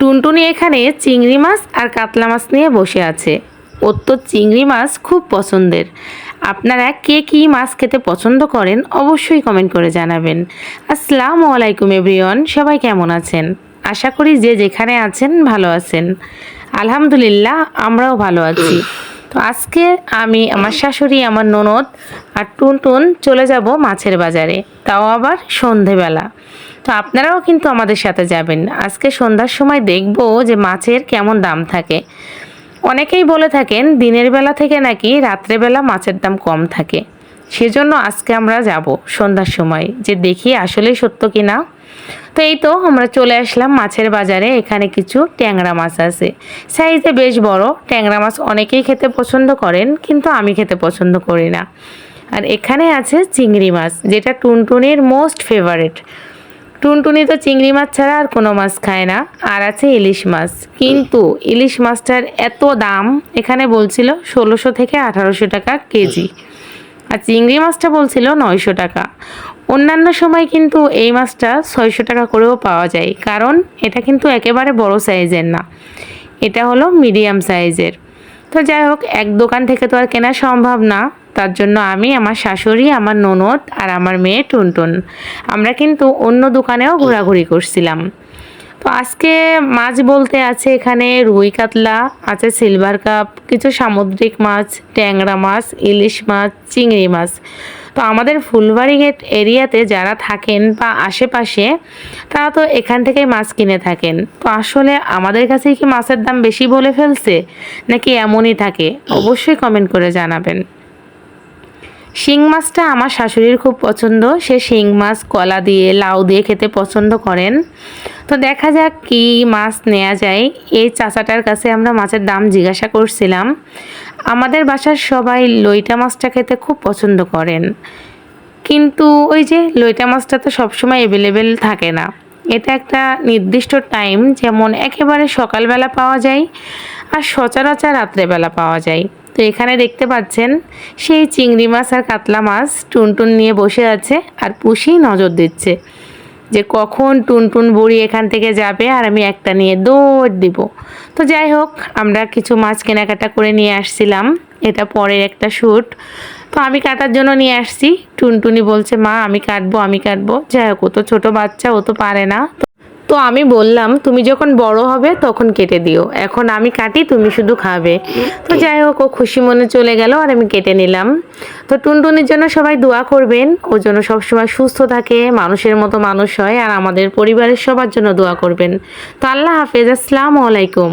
টুনটুনি এখানে চিংড়ি মাছ আর কাতলা মাছ নিয়ে বসে আছে। ওর তো চিংড়ি মাছ খুব পছন্দের। আপনারা কে কী মাছ খেতে পছন্দ করেন অবশ্যই কমেন্ট করে জানাবেন। আসসালামু আলাইকুম এভরিওয়ান, সবাই কেমন আছেন? আশা করি যে যেখানে আছেন ভালো আছেন। আলহামদুলিল্লাহ, আমরাও ভালো আছি। তো আজকে আমি, আমার শাশুড়ি, আমার ননদ আর টুনটুন চলে যাব মাছের বাজারে। তাও আবার সন্ধেবেলা। তো আপনারাও কিন্তু আমাদের সাথে যাবেন। আজকে সন্ধ্যার সময় দেখব যে মাছের কেমন দাম থাকে। অনেকেই বলে থাকেন, দিনের বেলা থেকে নাকি রাত্রেবেলা মাছের দাম কম থাকে। সেজন্য আজকে আমরা যাব সন্ধ্যার সময়, যে দেখি আসলেই সত্য কি না তো এই তো আমরা চলে আসলাম মাছের বাজারে, এখানে কিছু ট্যাংরা মাছ আছে। সাইজে বেশ বড়, ট্যাংরা মাছ অনেকেই খেতে পছন্দ করেন, কিন্তু আমি খেতে পছন্দ করি না। আর এখানে আছে চিংড়ি মাছ, যেটা টুনটুনির মোস্ট ফেভারেট টুনটুনি তো চিংড়ি মাছ ছাড়া আর কোনো মাছ খায় না, আর আছে ইলিশ মাছ। কিন্তু ইলিশ মাছটার এত দাম, এখানে বলছিল ষোলোশো থেকে আঠারোশো টাকা কেজি। আর চিংড়ি মাছটা বলছিল নয়শো টাকা। অন্যান্য সময় কিন্তু এই মাছটা ছয়শো টাকা করেও পাওয়া যায়, কারণ এটা কিন্তু একেবারে বড় সাইজের না। এটা হলো মিডিয়াম সাইজের তো যাই হোক, এক দোকান থেকে তো আর কেনা সম্ভব না। তার জন্য আমি, আমার শাশুড়ি, আমার ননদ আর আমার মেয়ে টুনটুন। আমরা কিন্তু অন্য দোকানেও ঘোরাঘুরি করছিলাম। তো আজকে মাছ বলতে আছে এখানে রুই কাতলা, আছে সিলভার কাপ কিছু সামুদ্রিক মাছ, ট্যাংরা মাছ, ইলিশ মাছ, চিংড়ি মাছ। তো আমাদের ফুলবাড়ি গেট এরিয়াতে যারা থাকেন বা আশেপাশে, তারা তো এখান থেকেই মাছ কিনে থাকেন। তো আসলে আমাদের কাছে কি মাছের দাম বেশি বলে ফেলছে, নাকি এমনই থাকে? অবশ্যই কমেন্ট করে জানাবেন। শিং মাছটা আমার শাশুড়ির খুব পছন্দ। সে শিং মাছ, কলা দিয়ে, লাউ দিয়ে খেতে পছন্দ করেন। তো দেখা যাক কি মাছ নেওয়া যায়। এই চাচাটার কাছে আমরা মাছের দাম জিজ্ঞাসা করছিলাম। আমাদের বাসার সবাই লইটা মাছটা খেতে খুব পছন্দ করেন। কিন্তু ওই যে লইটা মাছটা তো সবসময় অ্যাভেলেবেল থাকে না। এটা একটা নির্দিষ্ট টাইম যেমন একেবারে সকালবেলা পাওয়া যায় আর সচরাচর রাত্রেবেলা পাওয়া যায়। তো এখানে দেখতে পাচ্ছেন, সেই চিংড়ি মাছ আর কাতলা মাছ টুনটুন নিয়ে বসে আছে আর পুষি নজর দিচ্ছে। যে কখন টুনটুন বুড়ি এখান থেকে যাবে আর আমি একটা নিয়ে দৌড় দিব। তো যাই হোক, আমরা কিছু মাছ কেনাকাটা করে নিয়ে আসছিলাম। এটা পরের একটা শ্যুট। তো আমি কাটার জন্য নিয়ে আসছি। টুনটুনি বলছে, মা, আমি কাটবো আমি কাটবো। যাই হোক, ও তো ছোটো বাচ্চা, ও তো পারে না। তো আমি বললাম, তুমি যখন বড় হবে তখন কেটে দিও। এখন আমি কাটি, তুমি শুধু খাবে। তো যাই হোক, ও খুশি মনে চলে গেল আর আমি কেটে নিলাম। তো টুনটুনির জন্য সবাই দোয়া করবেন। ও জন্য সবসময় সুস্থ থাকে, মানুষের মতো মানুষ হয়, আর আমাদের পরিবারের সবার জন্য দোয়া করবেন। তো আল্লাহ হাফেজ, আসসালামু আলাইকুম।